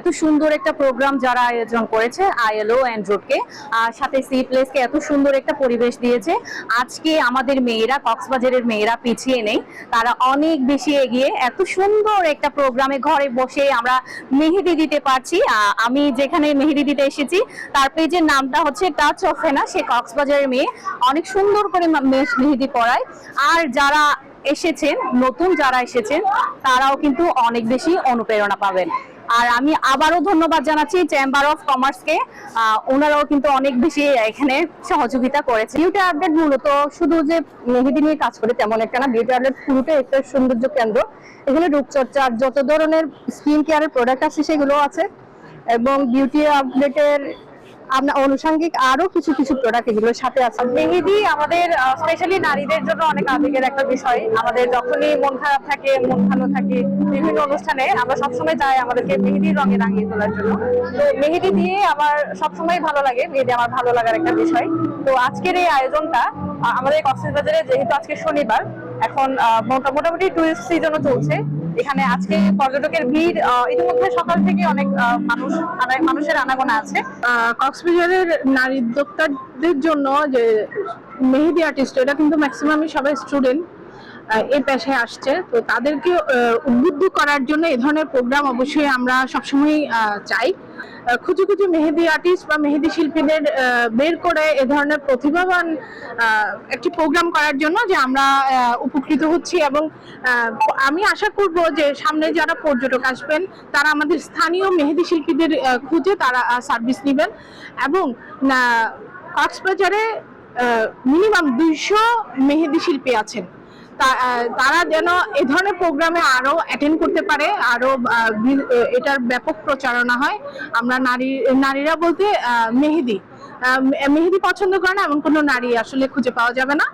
এত সুন্দর একটা প্রোগ্রাম যারা আয়োজন করেছে, আইএলও, অ্যান্ড্রোডকে। আর সাথে সি প্লেসকে এত সুন্দর একটা পরিবেশ দিয়েছে। আজকে আমাদের মেয়েরা, কক্সবাজারের মেয়েরা পিছিয়ে নেই। তারা অনেক বেশি এগিয়ে এত সুন্দর একটা প্রোগ্রামে ঘরে বসে আমরা মেহেদি দিতে পারছি। আমি যেখানে মেহেদি দিতে এসেছি, তার পেজের নামটা হচ্ছে টাচ অফ হেনা সে কক্সবাজারের মেয়ে। অনেক সুন্দর করে মেহেদি পড়ায় আর যারা এসেছেন, নতুন যারা এসেছেন, তারাও কিন্তু অনেক বেশি অনুপ্রেরণা পাবেন। আর আমি আবারও ধন্যবাদ জানাচ্ছি চেম্বার অফ কমার্সকে ওনারাও কিন্তু অনেক বেশি এখানে সহযোগিতা করেছে বিউটি আপডেট মূলত শুধু যে মেহেদি নিয়ে কাজ করে তেমন একটা না বিউটি আপডেট পুরোটাই একটা সৌন্দর্য কেন্দ্র। এখানে রূপচর্চার যত ধরনের স্কিন কেয়ারের প্রোডাক্ট আছে সেগুলো আছে। এবং বিউটি আপডেটের আপনার আনুষঙ্গিক আরও কিছু কিছু প্রোডাক্ট এগুলোর সাথে আছে। মেহেদি আমাদের স্পেশালি নারীদের জন্য অনেক আবেগের একটা বিষয়। আমাদের যখনই মন খারাপ থাকে, মন ভালো থাকে, বিভিন্ন অনুষ্ঠানে আমরা সবসময় চাই আমাদেরকে মেহেদির রঙে রাঙিয়ে তোলার জন্য। তো মেহেদি দিয়ে আমার সবসময় ভালো লাগে, মেহেদি আমার ভালো লাগার একটা বিষয়। তো আজকের এই আয়োজনটা আমাদের কক্সবাজারে যেহেতু আজকে শনিবার, এখন মোটা- মোটামুটি টুরিস্ট সিজনও চলছে। এখানে আজকে পর্যটকের ভিড় ইতিমধ্যে সকাল থেকে অনেক মানুষ মানুষের আনাগোনা আছে। কক্সবাজারের নারী উদ্যোক্তাদের জন্য যে মেহেদি আর্টিস্ট এটা কিন্তু ম্যাক্সিমামই সবাই স্টুডেন্ট এই পেশায় আসছে। তো তাদেরকে উদ্বুদ্ধ করার জন্য এ ধরনের প্রোগ্রাম অবশ্যই আমরা সবসময় চাই। খুঁজে খুঁজে মেহেদি আর্টিস্ট বা মেহেদি শিল্পীদের বের করে এ ধরনের প্রতিভাবান একটি প্রোগ্রাম করার জন্য যে আমরা উপকৃত হচ্ছি এবং আমি আশা করব যে সামনে যারা পর্যটক আসবেন, তারা আমাদের স্থানীয় মেহেদি শিল্পীদের খুঁজে তারা সার্ভিস নেবেন এবং কক্সবাজারে মিনিমাম দুইশো মেহেদি শিল্পী আছেন। তারা যেন এ ধরনের প্রোগ্রামে আরও অ্যাটেন্ড করতে পারে আরও আহ, বি- আহ, এটার ব্যাপক প্রচারণা হয়। আমরা নারী নারীরা বলতে মেহেদি। মেহেদি পছন্দ করে না এমন কোনো নারী আসলে খুঁজে পাওয়া যাবে না।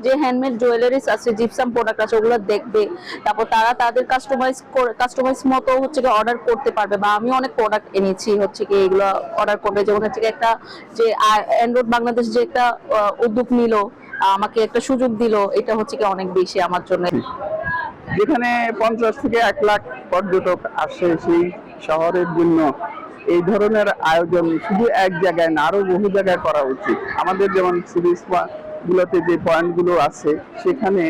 যে হ্যান্ডমেড জুয়েলারিস আছে জিপসাম প্রোডাক্ট আছে ওগুলো দেখবে। তারপর তারা তাদের কাস্টমাইজ কাস্টমাইজ মতো হচ্ছে কি অর্ডার করতে পারবে। বা আমি অনেক প্রোডাক্ট এনেছি হচ্ছে কি এগুলো অর্ডার করবে। যেমন হচ্ছে একটা যে অ্যান্ড্রয়েড বাংলাদেশ যে একটা উদ্যোগ নিল আমাকে একটা সুযোগ দিল, এটা হচ্ছে কি অনেক বেশি আমার জন্য। যেখানে পঞ্চাশ থেকে এক লাখ পর্যটক আসে সেই শহরের জন্য, এই ধরনের আয়োজন শুধু এক জায়গায় না, আরও বহু জায়গায় করা উচিত। আমাদের যেমন সিরিজ গুলোতে যে পয়েন্টগুলো আছে, সেখানে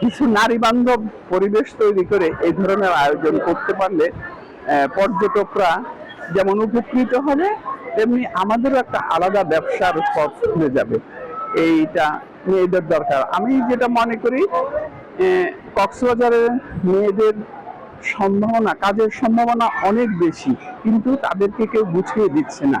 কিছু নারী বান্ধব পরিবেশ তৈরি করে এই ধরনের আয়োজন করতে পারলে পর্যটকরা যেমন উপকৃত হবে তেমনি আমাদেরও একটা আলাদা ব্যবসার পথ খুলে যাবে। এইটা মেয়েদের দরকার। আমি যেটা মনে করি কক্সবাজারে মেয়েদের সম্ভাবনা, কাজের সম্ভাবনা অনেক বেশি, কিন্তু তাদেরকে কেউ গুছিয়ে দিচ্ছে না।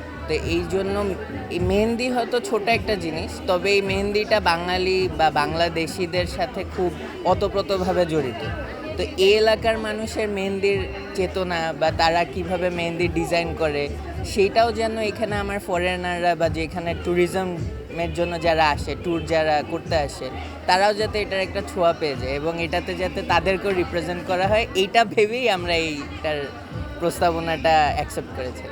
তো এই জন্য মেহেন্দি হয়তো ছোট একটা জিনিস, তবে এই মেহেন্দিটা বাঙালি বা বাংলাদেশিদের সাথে খুব ওতপ্রোতভাবে জড়িত। তো এই এলাকার মানুষের মেহেন্দির চেতনা বা তারা কীভাবে মেহেন্দি ডিজাইন করে, সেটাও যেন এখানে আমার ফরেনাররা বা যেখানে ট্যুরিজমের জন্য যারা আসে ট্যুর যারা করতে আসে, তারাও যাতে এটার একটা ছোঁয়া পেয়ে যায় এবং এটাতে যাতে তাদেরকেও রিপ্রেজেন্ট করা হয়, এইটা ভেবেই আমরা এইটার প্রস্তাবনাটা অ্যাকসেপ্ট করেছি।